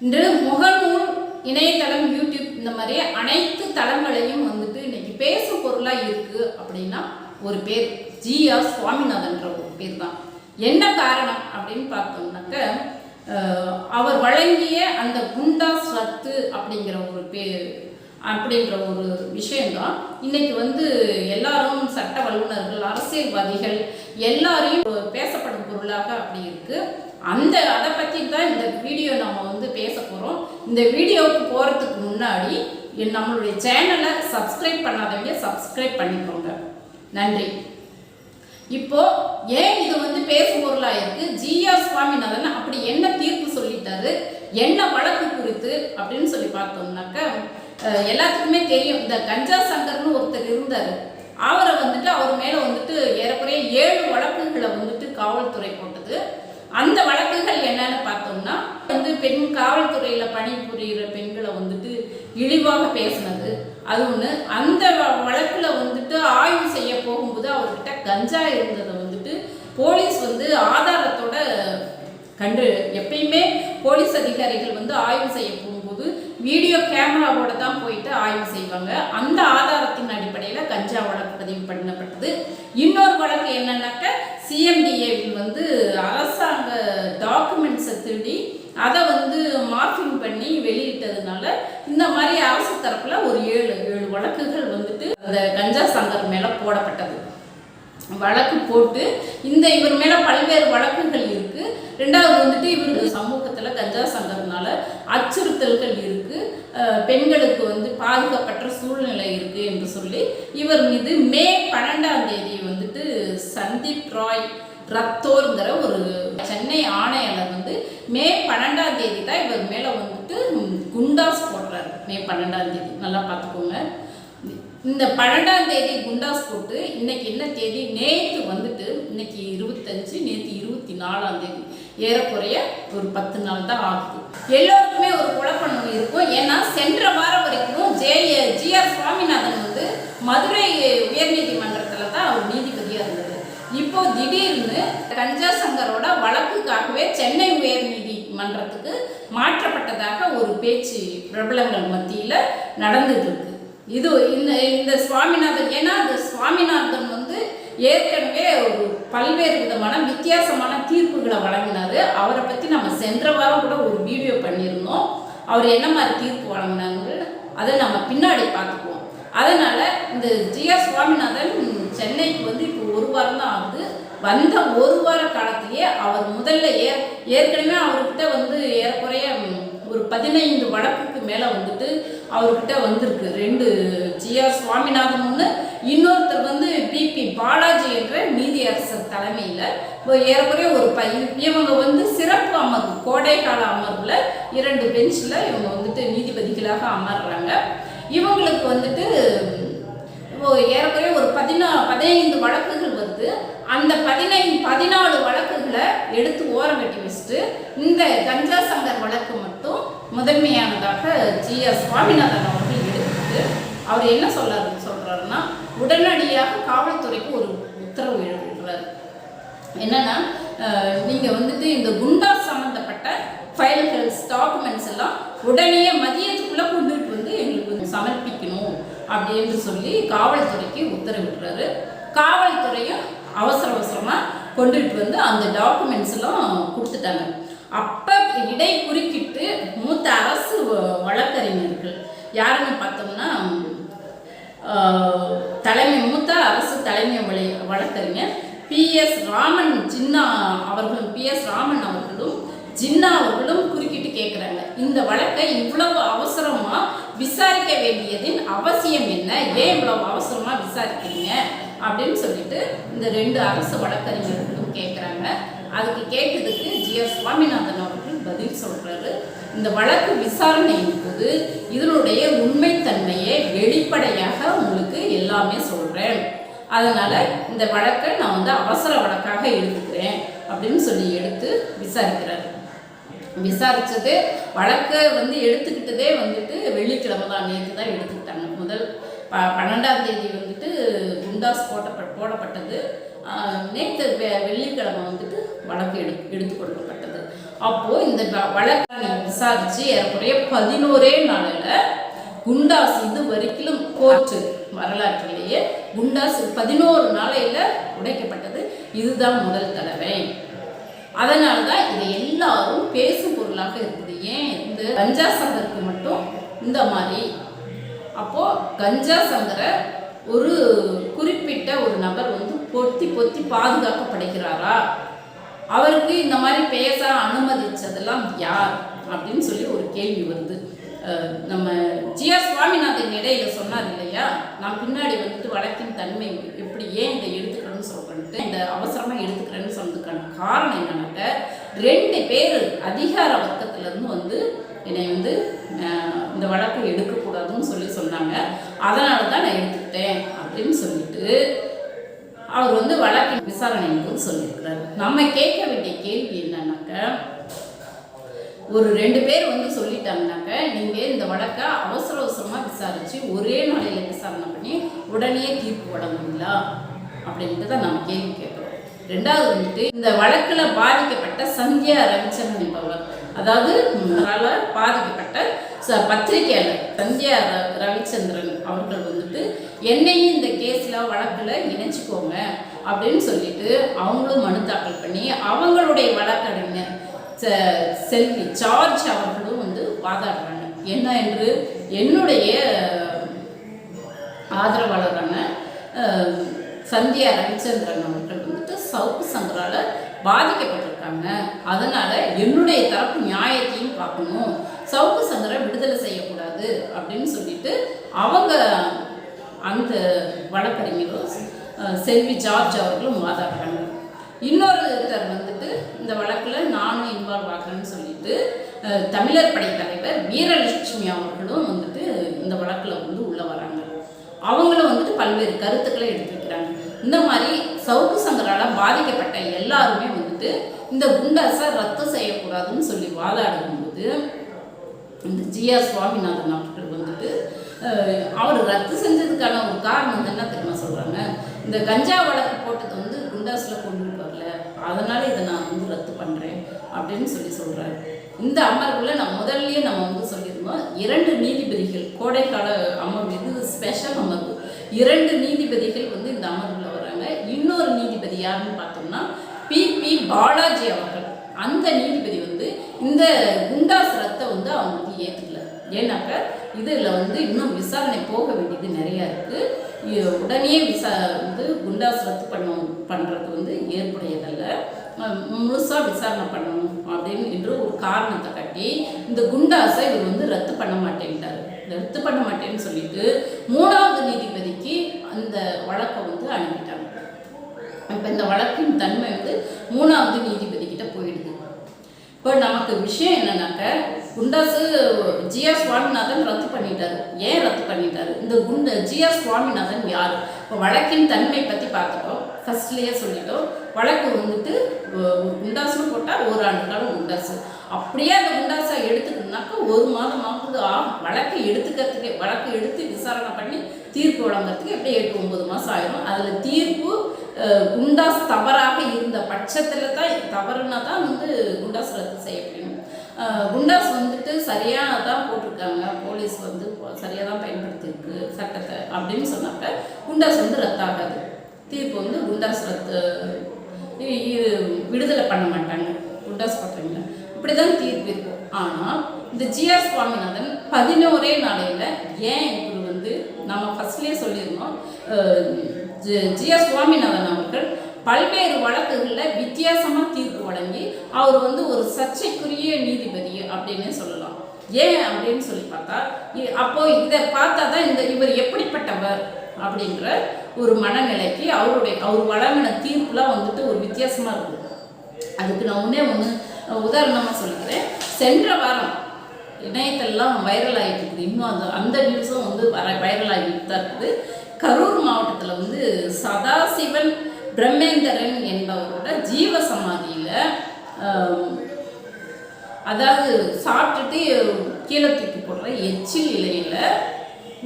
இன்று முகநூல் இணையதளம் யூடியூப் இந்த மாதிரி அனைத்து தளங்களையும் வந்துட்டு இன்னைக்கு பேசும் பொருளாக இருக்கு அப்படின்னா ஒரு பேர் ஜிஆர் சுவாமிநாதன்ற ஒரு பேர் தான். என்ன காரணம் அப்படின்னு பார்த்தோம்னாக்க அவர் வழங்கிய அந்த குண்டாஸ் சத்து அப்படிங்கிற ஒரு பே அப்படிங்கிற ஒரு விஷயம்தான். இன்னைக்கு வந்து எல்லாரும் சட்ட வல்லுநர்கள் அரசியல்வாதிகள் எல்லாரையும் பேசப்படும் பொருளாக அப்படி இருக்குது அந்த அதை பற்றி தான் இந்த வீடியோ நம்ம வந்து பேச போகிறோம் இந்த வீடியோவுக்கு போகிறதுக்கு முன்னாடி என் நம்மளுடைய சேனலை சப்ஸ்கிரைப் பண்ணாதவங்க சப்ஸ்கிரைப் பண்ணிக்கோங்க. நன்றி. இப்போ ஏன் இது வந்து பேசும் பொருளா இருக்கு? ஜிஆர் சுவாமிநாதன் அப்படி என்ன தீர்ப்பு சொல்லிட்டாரு? என்ன வழக்கு குறித்து அப்படின்னு சொல்லி பார்த்தோம்னாக்க எல்லாத்துக்குமே தெரியும். இந்த கஞ்சா சங்கர்னு ஒருத்தர் இருந்தார் அவர் மேலே வந்துட்டு ஏறக்குறைய ஏழு வழக்குகளை வந்துட்டு காவல்துறை போட்டது அந்த வழக்குகள் என்னன்னு பார்த்தோம்னா வந்து பெண் காவல்துறையில் பணிபுரிகிற பெண்களை வந்துட்டு இழிவாக பேசினது. அது ஒன்று அந்த வ- வழக்குல வந்துட்டு ஆய்வு செய்ய போகும்போது அவர்கிட்ட கஞ்சா இருந்ததை வந்துட்டு போலீஸ் வந்து ஆதாரத்தோட கண்டு எப்பயுமே போலீஸ் அதிகாரிகள் வந்து ஆய்வு செய்ய போகும் போகும்போது வீடியோ கேமராவோட தான் போயிட்டு ஆய்வு செய்வாங்க. அந்த ஆதாரத்தின் அடிப்படையில் கஞ்சா வழக்கு பதிவு பண்ணப்பட்டது. இன்னொரு வழக்கு என்னன்னாக்க சிஎம்டிஏவில் வந்து அரசாங்க டாக்குமெண்ட்ஸை திருடி அதை வந்து மார்க்கிங் பண்ணி வெளியிட்டதுனால இந்த மாதிரி அரசு தரப்பில் ஒரு ஏழு ஏழு வழக்குகள் வந்துட்டு அந்த கஞ்சா சங்கர் மேலே போடப்பட்டது. வழக்கு போட்டு இந்த இவர் மேலே பல்வேறு வழக்குகள் இருக்குது ரெண்டாவது வந்துட்டு இவருக்கு சமூகத்தில் கஞ்சா சங்கர்னால அச்சுறுத்தல்கள் இருக்குது பெண்களுக்கு வந்து பாதுகாப்பற்ற சூழ்நிலை இருக்குது என்று சொல்லி இவர் மீது மே பன்னெண்டாம் தேதி வந்துட்டு சந்தீப் ராய் ரத்தோருங்கிற ஒரு சென்னை ஆணையாளர் வந்து மே பன்னெண்டாம் தேதி தான் இவர் மேலே வந்துட்டு குண்டாஸ் போடுறாரு. மே பன்னெண்டாம் தேதி. நல்லா பார்த்துக்கோங்க. இந்த பன்னெண்டாம் தேதி குண்டாஸ் போட்டு இன்னைக்கு என்ன தேதி? நேற்று வந்துட்டு இன்னைக்கு இருபத்தஞ்சு நேற்று இருபத்தி நாலாம் தேதி. ஏறக்குறைய ஒரு பத்து நாள் தான் ஆகுது. எல்லோருக்குமே ஒரு குழப்பம் இருக்கும். ஏன்னா சென்ற வாரம் வரைக்கும் ஜே ஜிஆர் சுவாமிநாதன் வந்து மதுரை உயர்நீதிமன்றத்தில் தான் அவர் நீதிபதியாக இருந்தது இப்போ திடீர்னு கஞ்சா சங்கரோட வழக்குக்காகவே சென்னை உயர்நீதிமன்றத்துக்கு மாற்றப்பட்டதாக ஒரு பேச்சு பிரபலங்கள் மத்தியில் நடந்துட்டு இருக்கு. இது இந்த இந்த சுவாமிநாதன் ஏன்னா அந்த சுவாமிநாதன் வந்து ஏற்கனவே ஒரு பல்வேறு விதமான வித்தியாசமான தீர்ப்புகளை வழங்கினாரு. அவரை பற்றி நம்ம சென்ற வாரம் கூட ஒரு வீடியோ பண்ணியிருந்தோம். அவர் என்ன மாதிரி தீர்ப்பு வழங்கினாங்க அதை நம்ம பின்னாடி பார்த்துக்குவோம். அதனால் இந்த ஜிஆர் சுவாமிநாதன் சென்னைக்கு வந்து இப்போ ஒரு வாரம் தான் ஆகுது. வந்த ஒரு வார காலத்திலேயே அவர் முதல்ல ஏ ஏற்கனவே அவர்கிட்ட வந்து ஏறக்குறைய ஒரு பதினைந்து வழக்குக்கு மேலே வந்துட்டு அவர்கிட்ட வந்திருக்கு. ரெண்டு ஜிஆர் சுவாமிநாதன் ஒன்று இன்னொருத்தர் வந்து பிபி பாலாஜி என்ற நீதியரசர் தலைமையில். ஏறக்குறைய ஒரு ப இவங்க வந்து சிறப்பு அமர்வு கோடைக்கால அமர்வில் இரண்டு பெஞ்சில் இவங்க வந்துட்டு நீதிபதிகளாக அமர்றாங்க. இவங்களுக்கு வந்துட்டு இப்போது ஏறக்குறைய ஒரு பதினா பதினைந்து வழக்குகள் வருது அந்த பதினைந்து பதினாலு வழக்குகளை எடுத்து ஓரம் கட்டி வச்சுட்டு இந்த கஞ்சா சங்கர் வழக்கு மட்டும் முதன்மையானதாக ஜி எஸ் சுவாமிநாதன் அவர்கள் எடுத்துட்டு அவர் என்ன சொல்றாரு சொல்றாருன்னா உடனடியாக காவல்துறைக்கு ஒரு உத்தரவு எழுதுகிறார் என்னன்னா நீங்க வந்துட்டு இந்த குண்டா சம்மந்தப்பட்ட ஃபைல்கள் டாக்குமெண்ட்ஸ் எல்லாம் உடனே மதியத்துக்குள்ள கொண்டுட்டு வந்து எங்களுக்கு வந்து சமர்ப்பிக்கணும் அப்படின்னு சொல்லி காவல்துறைக்கு உத்தரவிடுறாரு காவல்துறையும் அவசர அவசரமாக கொண்டுட்டு வந்து அந்த டாக்குமெண்ட்ஸ் எல்லாம் கொடுத்துட்டாங்க. அப்போ இடை குறுக்கிட்டு மூத்த அரசு வ- வழக்கறிஞர்கள் யாருன்னு பார்த்தோம்னா தலைமை மூத்த அரசு தலைமை வழி வழக்கறிஞர் பி எஸ் ராமன் ஜின்னா அவர்களும் பி எஸ் ராமன் அவர்களும் ஜின்னா அவர்களும் குறுக்கிட்டு கேட்குறாங்க இந்த வழக்கை இவ்வளவு அவசரமாக விசாரிக்க வேண்டியதின் அவசியம் என்ன? ஏன் இவ்வளவு அவசரமா விசாரிக்கிறீங்க? அப்படின்னு சொல்லிட்டு இந்த ரெண்டு அரசு வழக்கறிஞர்களும் கேட்குறாங்க அதுக்கு கேட்டதுக்கு ஜி எஸ் சுவாமிநாதன் அவர்கள் பதில் சொல்றாரு. இந்த வழக்கு விசாரணையின் போது இதனுடைய உண்மைத்தன்மையை வெளிப்படையாக உங்களுக்கு எல்லாமே சொல்றேன். அதனால இந்த வழக்கை நான் வந்து அவசர வழக்காக எடுத்துக்கிறேன் அப்படின்னு சொல்லி எடுத்து விசாரிக்கிறாரு. விசாரித்தது வழக்கை வந்து எடுத்துக்கிட்டதே வந்துட்டு வெள்ளிக்கிழமை தான். நேற்று தான் எடுத்துக்கிட்டாங்க. முதல் ப பன்னெண்டாம் தேதி வந்துட்டு குண்டாஸ் போட்ட போடப்பட்டது. நேற்று வெள்ளிக்கிழமை வந்துட்டு வழக்கு எடு எடுத்து கொடுக்கப்பட்டது. அப்போது இந்த வழக்கை விசாரித்து ஏறக்குறைய பதினோரே நாளில் குண்டாஸ் இது வரைக்கும் கோர்ட்டு வரலாற்றிலேயே குண்டாஸ் பதினோரு நாளையில் உடைக்கப்பட்டது. இதுதான் முதல் தடவை. அதனால தான் இதை எல்லாரும் பேசும் பொருளாக இருக்குது. ஏன் இந்த கஞ்சா சங்கருக்கு மட்டும் இந்த மாதிரி? அப்போது கஞ்சா சங்கரை ஒரு குறிப்பிட்ட ஒரு நபர் வந்து பொத்தி பொத்தி பாதுகாக்கப்படுகிறாரா? அவருக்கு இந்த மாதிரி பேச அனுமதித்ததெல்லாம் யார்? அப்படின்னு சொல்லி ஒரு கேள்வி வருது. நம்ம நம்ம ஜிஆ சுவாமிநாதன் இடையில சொன்னார் இல்லையா? நான் பின்னாடி வந்துட்டு வழக்கின் தன்மை எப்படி ஏன் இதை எடுத்துக்கிறேன்னு சொல்கிறேன்ட்டு இந்த அவசரமாக எடுத்துக்கிறேன்னு சொன்னது காரணம் என்னன்னாக்க ரெண்டு பேர் அதிகார வர்க்கத்திலேருந்து வந்து என்னை வந்து இந்த வழக்கை எடுக்கக்கூடாதுன்னு சொல்லி சொன்னாங்க. அதனால தான் நான் எடுத்துக்கிட்டேன் அப்படின்னு சொல்லிட்டு அவர் வந்து வழக்கின் விசாரணை போது சொல்லியிருக்கிறாரு. நம்ம கேட்க வேண்டிய கேள்வி என்னன்னாக்க ஒரு ரெண்டு பேர் வந்து சொல்லிட்டாங்கனாக்க நீங்கள் இந்த வழக்கை அவசர அவசரமாக விசாரித்து ஒரே நாளையில் விசாரணை பண்ணி உடனே தீர்ப்பு வழங்குவீங்களா? அப்படின்ட்டு தான் நம்ம கேள்வி ரெண்டாவது வந்துட்டு இந்த வழக்கில் பாதிக்கப்பட்ட சந்தியா ரவிச்சந்திரன் என்பவர். அதாவது பாதிக்கப்பட்ட ச பத்திரிகையாளர் சந்தியா ர- ரவிச்சந்திரன் அவர்கள் வந்துட்டு என்னையும் இந்த கேஸில் வழக்கில் இணைச்சிக்கோங்க அப்படின்னு சொல்லிட்டு அவங்களும் மனு தாக்கல் பண்ணி அவங்களுடைய வழக்கறிஞர் செல்வி சார்ஜ் அவர்களும் வந்து வாதாடுறாங்க. என்ன என்று என்னுடைய ஆதரவாளரான சந்தியா ரவிச்சந்திரன் அவர்கள் சவுக்கு சங்கரால் பாதிக்கப்பட்டிருக்காங்க. அதனால் என்னுடைய தரப்பு நியாயத்தையும் பார்க்கணும். சவுக்கு சங்கரை விடுதலை செய்யக்கூடாது அப்படின்னு சொல்லிட்டு அவங்க அந்த வழக்கறிஞரும் செல்வி ஜார்ஜ் அவர்களும் வாதாடுறாங்க இன்னொருத்தர் வந்துட்டு இந்த வழக்கில் நானும் இன்வால்வ் ஆகிறேன்னு சொல்லிட்டு தமிழர் படை தலைவர் வீரலட்சுமி அவர்களும் வந்துட்டு இந்த வழக்கில் வந்து உள்ளே வராங்க. அவங்களும் வந்துட்டு பல்வேறு கருத்துக்களை எடுத்துக்கிறாங்க இந்த மாதிரி சவுக்கு சங்கரால் பாதிக்கப்பட்ட எல்லாருமே வந்துட்டு இந்த குண்டாஸை ரத்து செய்யக்கூடாதுன்னு சொல்லி வாதாடும்போது இந்த ஜிஆ சுவாமிநாதன் அவர்கள் வந்துட்டு அவர் ரத்து செஞ்சதுக்கான ஒரு காரணம் என்ன தெரியுமா சொல்கிறாங்க இந்த கஞ்சா வழக்கு போட்டது வந்து குண்டாஸில் கொண்டு வரல. அதனால் இதை நான் வந்து ரத்து பண்ணுறேன் அப்படின்னு சொல்லி சொல்கிறாரு இந்த அமர்வில் நம்ம முதல்லயே நம்ம வந்து சொல்லியிருந்தோம் இரண்டு நீதிபதிகள் கோடைக்கால அமர்வு இது ஸ்பெஷல் அமர்வு. இரண்டு நீதிபதிகள் வந்து இந்த அமர்வில் இன்னொரு நீதிபதி யாருன்னு பார்த்தோம்னா பி. பி. பாலாஜி அவர்கள். அந்த நீதிபதி வந்து இந்த குண்டாஸ் ரத்தை வந்து அவங்க வந்து ஏற்றுக்கல ஏன்னாக்க இதில் வந்து இன்னும் விசாரணை போக வேண்டியது நிறையா இருக்குது உடனே விசா வந்து குண்டாஸ் ரத்து பண்ண பண்ணுறது வந்து ஏற்புடையதல்ல. முழுசாக விசாரணை பண்ணணும் அப்படின்னு என்று ஒரு காரணத்தை காட்டி இந்த குண்டாஸை இவர் வந்து ரத்து பண்ண மாட்டேன்ட்டார். ரத்து பண்ண மாட்டேன்னு சொல்லிட்டு மூணாவது நீதிபதிக்கு அந்த வழக்கை வந்து அனுப்பிட்டாங்க. இப்போ இந்த வழக்கின் தன்மை வந்து மூணாவது நீதிபதி கிட்ட போயிடுது. இப்போ நமக்கு விஷயம் என்னன்னாக்க குண்டாசு ஜிஆர் சுவாமிநாதன் ரத்து பண்ணிட்டாரு. ஏன் ரத்து பண்ணிட்டாரு? இந்த குண்ட ஜிஆர் சுவாமிநாதன் யார்? இப்போ வழக்கின் தன்மை பற்றி பார்த்துட்டோம். ஃபர்ஸ்ட்லேயே சொல்லிட்டோம். வழக்கு வந்துட்டு குண்டாசுன்னு போட்டால் ஒரு ஆண்டு காலம் குண்டாசு. அப்படியே அந்த குண்டாசை எடுத்துக்கணும்னாக்கா ஒரு மாதம் ஆகுது ஆகும் வழக்கு எடுத்துக்கிறதுக்கு வழக்கு எடுத்து விசாரணை பண்ணி தீர்ப்பு வழங்குறதுக்கு எப்படியும் எட்டு ஒன்பது மாதம் ஆயிரும். அதில் தீர்ப்பு குண்டாஸ் தவறாக இருந்த பட்சத்தில் தான் தவறுனா தான் வந்து குண்டாஸ் ரத்து செய்யப்படும். குண்டாஸ் வந்துட்டு சரியாக தான் போட்டிருக்காங்க. போலீஸ் வந்து சரியாக தான் பயன்படுத்தியிருக்கு சட்டத்தை அப்படின்னு சொன்னாக்க குண்டாஸ் வந்து ரத்தாகாது. தீர்ப்பு வந்து குண்டாஸ் ரத்து விடுதலை பண்ண மாட்டாங்க. குண்டாஸ் போட்டவங்கள இப்படி தான் தீர்ப்பு இருக்கும் ஆனால் இந்த ஜிஆர் சுவாமிநாதன் பதினோரே நாளையில் ஏன் இவர் வந்து நம்ம ஃபர்ஸ்ட்லேயே சொல்லியிருந்தோம்? ஜி- எஸ் சுவாமிநாதன் அவர்கள் பல்வேறு வழக்குகளில் வித்தியாசமாக தீர்ப்பு வழங்கி அவர் வந்து ஒரு சர்ச்சைக்குரிய நீதிபதி அப்படின்னு சொல்லலாம். ஏன் அப்படின்னு சொல்லி பார்த்தா இ- அப்போ இதை பார்த்தா தான் இந்த இவர் எப்படிப்பட்டவர் அப்படின்ற ஒரு மனநிலைக்கு அவருடைய அவர் வழங்கின தீர்ப்புலாம் வந்துட்டு ஒரு வித்தியாசமாக இருக்குது அதுக்கு நான் ஒன்றே ஒன்று உதாரணமாக சொல்லிக்கிறேன் சென்ற வாரம் இணையத்தெல்லாம் வைரல் ஆகிட்டு இருக்குது. இன்னும் அந்த அந்த நியூஸும் வந்து வர வைரல் ஆகிட்டு தான் இருக்குது. கரூர் மாவட்டத்தில் வந்து சதாசிவன் பிரம்மேந்திரன் என்பவரோட ஜீவ சமாதியில் அதாவது சாப்பிட்டுட்டு கீழே தூக்கி போடுற எச்சில் இலையில்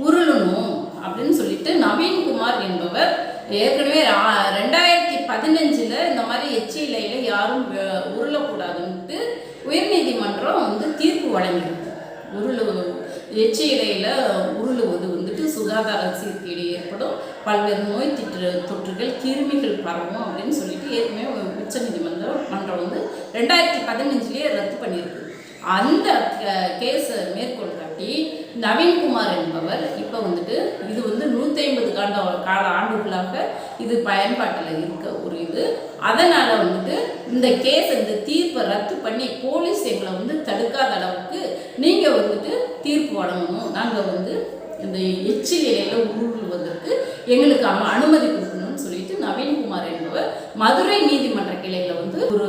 உருளணும் அப்படின்னு சொல்லிட்டு நவீன்குமார் என்பவர் ஏற்கனவே ரெண்டாயிரத்தி பதினஞ்சில் இந்த மாதிரி எச்சி இலையில் யாரும் உருளக்கூடாதுன்ட்டு உயர்நீதிமன்றம் வந்து தீர்ப்பு வழங்கிடுது உருளு எச்சி இலையில் உருளுவது வந்துட்டு சுகாதார சீர்கேடு ஏற்படும் பல்வேறு நோய் தொற்று தொற்றுகள் கிருமிகள் பரவும் அப்படின்னு சொல்லிட்டு ஏற்கனவே உச்சநீதிமன்றம் மன்றம் வந்து ரெண்டாயிரத்தி பதினஞ்சுலேயே ரத்து பண்ணியிருக்கு. அந்த கேஸை மேற்கோள் காட்டி நவீன்குமார் என்பவர் இப்போ வந்துட்டு இது வந்து நூற்றி ஐம்பது காண்ட கால ஆண்டுகளாக இது பயன்பாட்டில் இருக்க ஒரு இது. அதனால் வந்துட்டு இந்த கேஸ் இந்த தீர்ப்பை ரத்து பண்ணி போலீஸ் எங்களை வந்து தடுக்காத அளவுக்கு நீங்கள் வந்துட்டு தீர்ப்பு வழங்கணும். நாங்கள் வந்து இந்த எச்சில் இலையில உருள்வதற்கு எங்களுக்கு அனுமதி கொடுக்கணும்னு சொல்லிட்டு நவீன்குமார் என்பவர் மதுரை நீதிமன்ற கிளையில் வந்து ஒரு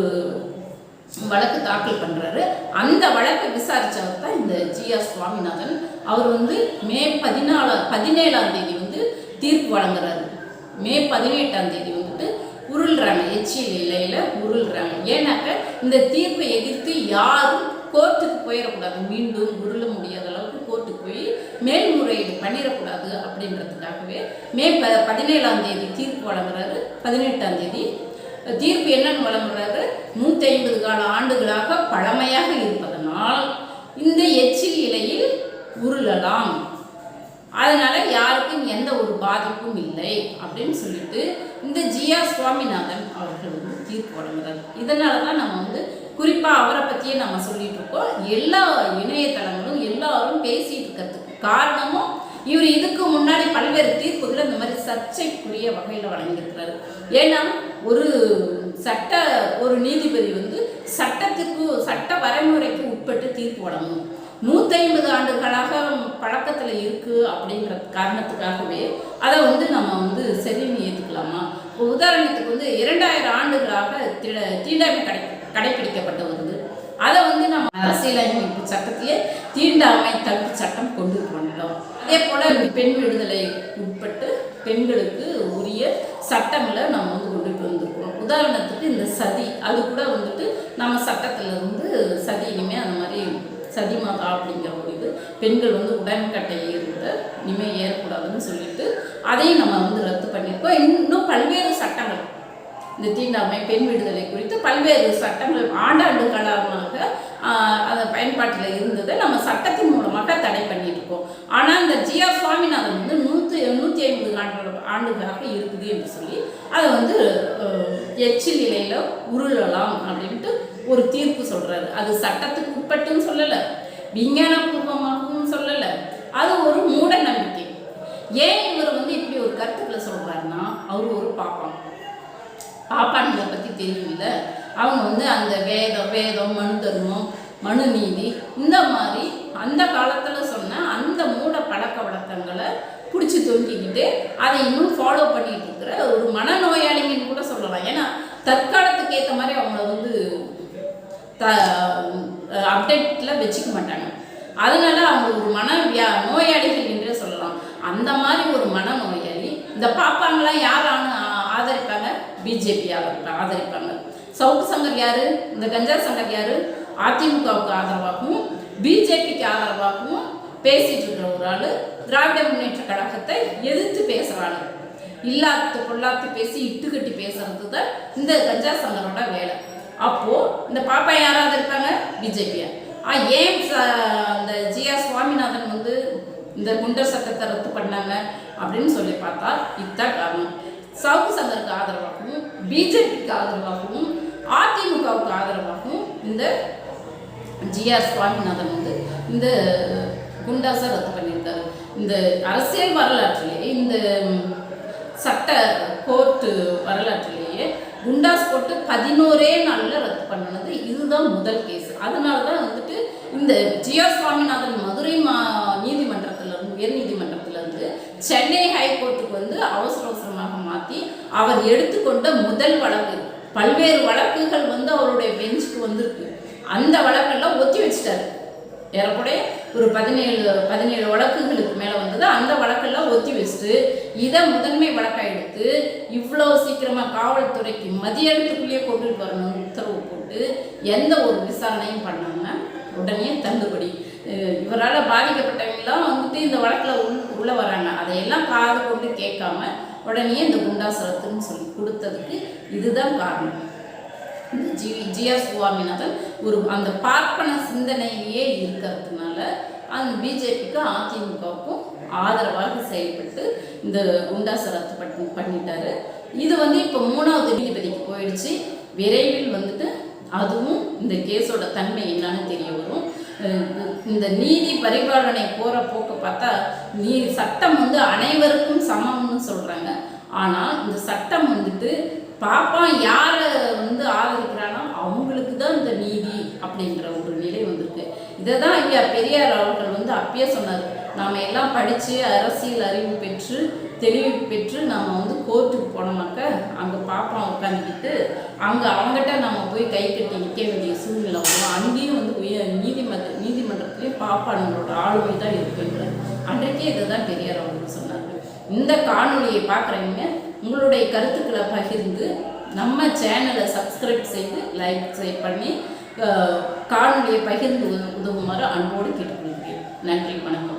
வழக்கு தாக்கல் பண்ணுறாரு அந்த வழக்கை விசாரித்தவர் தான் இந்த ஜிஆர் சுவாமிநாதன். அவர் வந்து மே பதினாலு பதினேழாம் தேதி வந்து தீர்ப்பு வழங்குறாரு. மே பதினெட்டாம் தேதி வந்துட்டு உருள்றாங்க. எச்சில் இல்லையில உருள்றாங்க. ஏன்னாக்க இந்த தீர்ப்பை எதிர்த்து யாரும் கோர்ட்டுக்கு போயிடக்கூடாது மீண்டும் உருள முடியாத அளவுக்கு கோர்ட்டுக்கு போய் மேல்முறையீடு பண்ணிடக்கூடாது அப்படின்றதுக்காகவே மே ப பதினேழாம் தேதி தீர்ப்பு வழங்குறாரு. பதினெட்டாம் தேதி. தீர்ப்பு என்னன்னு வழங்குறாரு? நூற்றி ஐம்பது கால ஆண்டுகளாக பழமையாக இருப்பதனால் இந்த எச்சில் இலையில் உருளலாம். அதனால் யாருக்கும் எந்த ஒரு பாதிப்பும் இல்லை அப்படின்னு சொல்லிட்டு இந்த ஜியா சுவாமிநாதன் அவர்கள் வந்து தீர்ப்பு வழங்குறாரு. இதனால தான் நம்ம வந்து குறிப்பாக அவரை பற்றியே நம்ம சொல்லிட்டு இருக்கோம். எல்லா இணையதளங்களும் எல்லாரும் பேசிட்டு இருக்கிறதுக்கு காரணமும் இவர் இதுக்கு முன்னாடி பல்வேறு தீர்ப்புகளை இந்த மாதிரி சர்ச்சைக்குரிய வகையில் வழங்கியிருக்கிறாரு. ஏன்னா ஒரு சட்ட ஒரு நீதிபதி வந்து சட்டத்திற்கு சட்ட வரைமுறைக்கு உட்பட்டு தீர்ப்பு வழங்கணும். நூற்றி ஐம்பது ஆண்டுகளாக பழக்கத்தில் இருக்குது அப்படிங்கிற காரணத்துக்காகவே அதை வந்து நம்ம வந்து சரின்னு ஏற்றுக்கலாமா இப்போ உதாரணத்துக்கு வந்து இரண்டாயிரம் ஆண்டுகளாக திட தீண்டாமை கிடைக்கும் கடைபிடிக்கப்பட்டு வருது. அதை வந்து நம்ம அரசியலமைப்பு சட்டத்திலே தீண்டாமை தடுப்பு சட்டம் கொண்டு வந்துட்டோம் அதே போல் பெண் விடுதலை உட்பட்டு பெண்களுக்கு உரிய சட்டங்களை நம்ம வந்து கொண்டுட்டு வந்திருக்கோம். உதாரணத்துக்கு இந்த சதி அது கூட வந்துட்டு நம்ம சட்டத்தில் வந்து சதி இனிமேல் அந்த மாதிரி சதி மாதா அப்படிங்கிற ஒரு இது பெண்கள் வந்து உடன்கட்டை ஏறுவத இனிமேல் ஏறக்கூடாதுன்னு சொல்லிட்டு அதையும் நம்ம வந்து ரத்து பண்ணியிருக்கோம். இன்னும் பல்வேறு சட்டங்கள் இந்த தீண்டாமை பெண் விடுதலை குறித்து பல்வேறு சட்டங்கள் ஆண்டாண்டு காலமாக அதை பயன்பாட்டில் இருந்ததை நம்ம சட்டத்தின் மூலமாக தடை பண்ணியிருக்கோம். ஆனால் இந்த ஜியா சுவாமிநாதன் வந்து நூற்றி நூற்றி ஐம்பது ஆண்டு ஆண்டுகளாக இருக்குது என்று சொல்லி அதை வந்து எச்சில் நிலையில் உருளலாம் அப்படின்ட்டு ஒரு தீர்ப்பு சொல்கிறாரு அது சட்டத்துக்கு உட்பட்டுன்னு சொல்லலை விஞ்ஞானபூர்வமாகவும் சொல்லலை. அது ஒரு மூட நம்பிக்கை. ஏன் இவர் வந்து இப்படி ஒரு கருத்துக்களை சொல்கிறாருன்னா அவர் ஒரு பாப்பாங்க பாப்பான்களை பற்றி தெரியும்ல? அவங்க வந்து அந்த வேதம் வேதம் மனு தர்மம் மனு நீதி இந்த மாதிரி அந்த காலத்தில் சொன்ன அந்த மூட பழக்க வழக்கங்களை பிடிச்சி தூங்கிக்கிட்டு அதை இன்னும் ஃபாலோ பண்ணிட்டு இருக்கிற ஒரு மனநோயாளிங்கன்னு கூட சொல்லலாம். ஏன்னா தற்காலத்துக்கு ஏற்ற மாதிரி அவங்கள வந்து த அப்டேட்டில் வச்சுக்க மாட்டாங்க. அதனால அவங்க ஒரு மன வியா நோயாளிகள் என்றே சொல்லலாம். அந்த மாதிரி ஒரு மன நோயாளி இந்த பாப்பாங்களாம் யாரானு ஆதரிப்பாங்க பிஜேபி ஆதரிப்பாங்க. சவுக்கு சங்கர் யாரு? இந்த கஞ்சா சங்கர் யாரு? அதிமுகவுக்கு ஆதரவாகவும் பிஜேபிக்கு ஆதரவாகவும் பேசிட்டு இருக்கிற ஒரு ஆள் திராவிட முன்னேற்ற கழகத்தை எதிர்த்து பேசுறாங்க இல்லாத்து பொல்லாத்து பேசி இட்டு கட்டி பேசுறது தான் இந்த கஞ்சா சங்கரோட வேலை. அப்போ இந்த பாப்பா யாராவது இருப்பாங்க பிஜேபியா ஆ. ஏன் இந்த ஜிஆர் சுவாமிநாதன் வந்து இந்த குண்டர் சட்டத்தை ரத்து பண்ணாங்க அப்படின்னு சொல்லி பார்த்தா இதுதான் காரணம். சவுக்கு சங்கருக்கு ஆதரவாகவும் பிஜேபிக்கு ஆதரவாகவும் அதிமுகவுக்கு ஆதரவாகவும் இந்த ஜிஆர் சுவாமிநாதன் வந்து இந்த குண்டாசை ரத்து பண்ணியிருக்காரு. இந்த அரசியல் வரலாற்றிலேயே இந்த சட்ட கோர்ட்டு வரலாற்றிலேயே குண்டாஸ் போட்டு பதினோரே நாளில் ரத்து பண்ணினது இதுதான் முதல் கேஸ் அதனால தான் வந்துட்டு இந்த ஜிஆர் சுவாமிநாதன் மதுரை மா நீதிமன்றத்திலிருந்து உயர் இருந்து சென்னை ஹைகோர்ட்டுக்கு வந்து அவசர அவசர மாற்றி அவர் எடுத்துக்கொண்ட முதல் வழக்கு. பல்வேறு வழக்குகள் வந்து அவருடைய பெஞ்சுக்கு வந்திருக்கு. அந்த வழக்கெல்லாம் ஒத்தி வச்சிட்டாரு. ஏறக்குடைய ஒரு பதினேழு பதினேழு வழக்குகளுக்கு மேலே வந்தது. அந்த வழக்கெல்லாம் ஒத்தி வச்சுட்டு இதை முதன்மை வழக்காக எடுத்து இவ்வளோ சீக்கிரமாக காவல்துறைக்கு மதியானத்துக்குள்ளேயே கொண்டுட்டு வரணும்னு உத்தரவு போட்டு எந்த ஒரு விசாரணையும் பண்ணாமல் உடனே தள்ளுபடி. இவரால் பாதிக்கப்பட்டவங்களாம் வந்துட்டு இந்த வழக்கில் உள் உள்ளே வராங்க. அதையெல்லாம் காது கொண்டு கேட்காம உடனே இந்த குண்டாசுரத்துன்னு சொல்லி கொடுத்ததுக்கு இதுதான் காரணம். இந்த ஜி ஜிஆர் சுவாமிநாதன் ஒரு அந்த பார்ப்பன சிந்தனையிலேயே இருக்கிறதுனால அந்த பிஜேபிக்கும் அதிமுகவுக்கும் ஆதரவாக செயல்பட்டு இந்த குண்டாசை ரத்து பண்ணி பண்ணிட்டாரு. இது வந்து இப்போ மூணாவது நீதிபதிக்கு போயிடுச்சு. விரைவில் வந்துட்டு அதுவும் இந்த கேஸோட தன்மை என்னன்னு தெரிய வரும். இந்த நீதி பரிபாலனை போகிற போக்கு பார்த்தா நீ சட்டம் வந்து அனைவருக்கும் சமம்னு சொல்கிறாங்க ஆனால் இந்த சட்டம் வந்துட்டு பாப்பா யாரை வந்து ஆதரிக்கிறானோ அவங்களுக்கு தான் இந்த நீதி அப்படின்ற ஒரு நிலை வந்திருக்கு. இதை தான் ஐயா பெரியார் அவர்கள் வந்து அப்பயே சொன்னார். நாம் எல்லாம் படித்து அரசியல் அறிவு பெற்று தெளிவு பெற்று நம்ம வந்து கோர்ட்டுக்கு போனோம்னாக்க உட்காந்துக்கிட்டு அங்கே அவங்ககிட்ட நம்ம போய் கை கட்டி நிற்க வேண்டிய சூழ்நிலை வரும். அங்கேயும் வந்து உயர் நீதிமன்ற நீதிமன்றத்துலேயும் பாப்பானுங்களோட ஆளுமை தான் இருக்குன்ற அன்றைக்கே இதை தான் பெரியார் அவர்கள் சொன்னார்கள். இந்த காணொலியை பார்க்குறவங்க உங்களுடைய கருத்துக்களை பகிர்ந்து நம்ம சேனலை சப்ஸ்கிரைப் செய்து லைக் செய் பண்ணி காணொலியை பகிர்ந்து உதவுமாறு அன்போடு கேட்டுக்கொள்கிறேன். நன்றி வணக்கம்.